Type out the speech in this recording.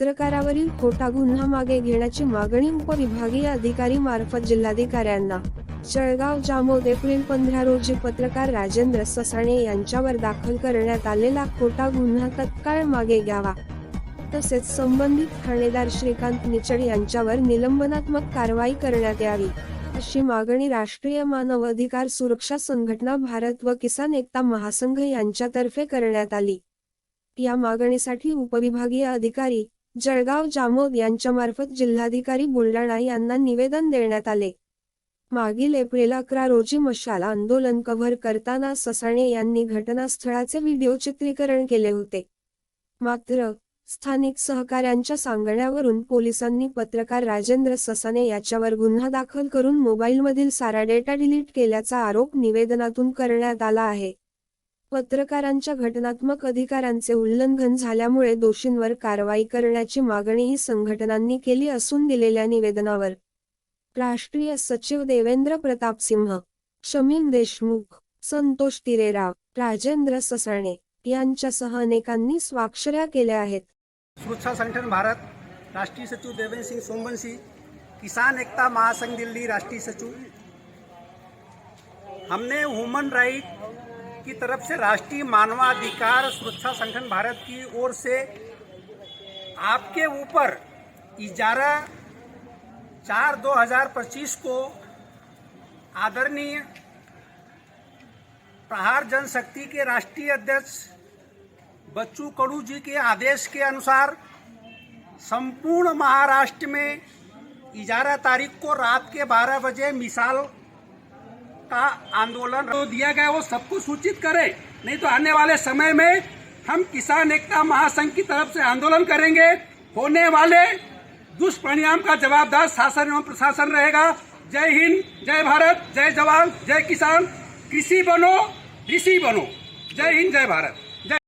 पत्रकारावरील खोटा गुन्हा मागे घेण्याची मागणी उपविभागीय अधिकारी मार्फत जिल्हाधिकाऱ्यांना. जळगाव जामोद एप्रिल पंधरा रोजी पत्रकार राजेंद्र ससाणे यांच्यावर दाखल करण्यात आलेला खोटा गुन्हा तत्काळ मागे घ्यावा. तसेच संबंधित ठाणेदार श्रीकांत निचड यांच्यावर निलंबनात्मक कारवाई करण्यात यावी अशी मागणी राष्ट्रीय मानव अधिकार सुरक्षा संघटना भारत व किसान एकता महासंघ यांच्यातर्फे करण्यात आली. या मागणीसाठी उपविभागीय अधिकारी जळगाव जामोद यांच्यामार्फत जिल्हाधिकारी बुलढाणा यांना निवेदन देण्यात आले. मागील एप्रिल अकरा रोजी मशाल आंदोलन कव्हर करताना ससाणे यांनी घटनास्थळाचे व्हिडिओ चित्रीकरण केले होते. मात्र स्थानिक सहकाऱ्यांच्या सांगण्यावरून पोलिसांनी पत्रकार राजेंद्र ससाने याच्यावर गुन्हा दाखल करून मोबाईलमधील सारा डेटा डिलीट केल्याचा आरोप निवेदनातून करण्यात आला आहे. पत्रकारांच्या घटनात्मक अधिकारांचे उल्लंघन झाल्यामुळे दोषींवर कारवाई करण्याची मागणीही संघटनांनी केली असून दिलेल्या निवेदनावर. राष्ट्रीय सचिव देवेंद्र प्रताप सिंह शमीम देशमुख संतोष तिरेराव राजेंद्र ससाणे यांच्यासह अनेकांनी स्वाक्षऱ्या केल्या आहेत. सुरक्षा संगठन भारत राष्ट्रीय सचिव देवेंद्र सिंग सोमवंशी किसान एकता महासंघ दिल्ली राष्ट्रीय सचिव. हमने ह्यूमन राइट की तरफ़ से राष्ट्रीय मानवाधिकार सुरक्षा संगठन भारत की ओर से आपके ऊपर इजारा चार दो हज़ार पच्चीस को आदरणीय प्रहार जनशक्ति के राष्ट्रीय अध्यक्ष बच्चू कडू जी के आदेश के अनुसार संपूर्ण महाराष्ट्र में ग्यारह तारीख को रात के 12 बजे मिसाल का आंदोलन जो दिया गया, वो सबको सूचित करे। नहीं तो आने वाले समय में हम किसान एकता महासंघ की तरफ़ से आंदोलन करेंगे। होने वाले दुष्परिणाम का जवाबदार शासन एवं प्रशासन रहेगा। जय हिंद, जय भारत, जय जवान, जय किसान। कृषि बनो ऋषि बनो। जय हिंद, जय भारत।